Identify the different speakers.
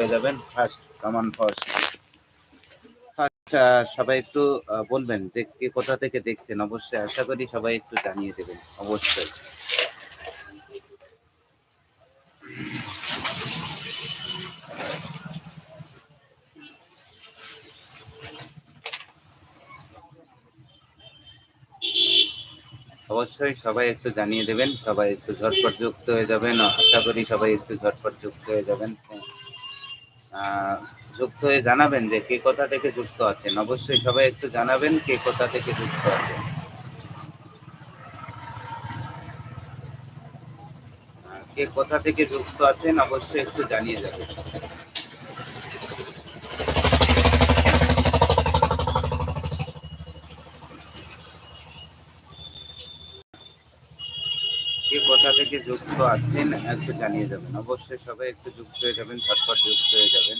Speaker 1: হয়ে যাবেন। First, common first. আচ্ছা সবাই একটু বলবেন যে কে কোথা থেকে দেখছেন? অবশ্যই আশা করি সবাই একটু জানিয়ে দেবেন, অবশ্যই। অবশ্যই সবাই একটু জানিয়ে দেবেন, সবাই একটু ঝটপট যুক্ত হয়ে যাবেন। আশা করি সবাই একটু ঝটপট যুক্ত হয়ে যাবেন। যুক্ত হয়ে জানাবেন যে কে কথা থেকে যুক্ত আছেন। অবশ্যই সবাই একটু জানাবেন কে কোথা থেকে যুক্ত আছেন। কে কথা থেকে যুক্ত আছেন অবশ্যই একটু জানিয়ে যাবেন। কে কোথা থেকে যুক্ত আছেন একটু জানিয়ে যাবেন। অবশ্যই সবাই একটু যুক্ত হয়ে যাবেন ঝটপট যুক্ত হয়ে যাবেন।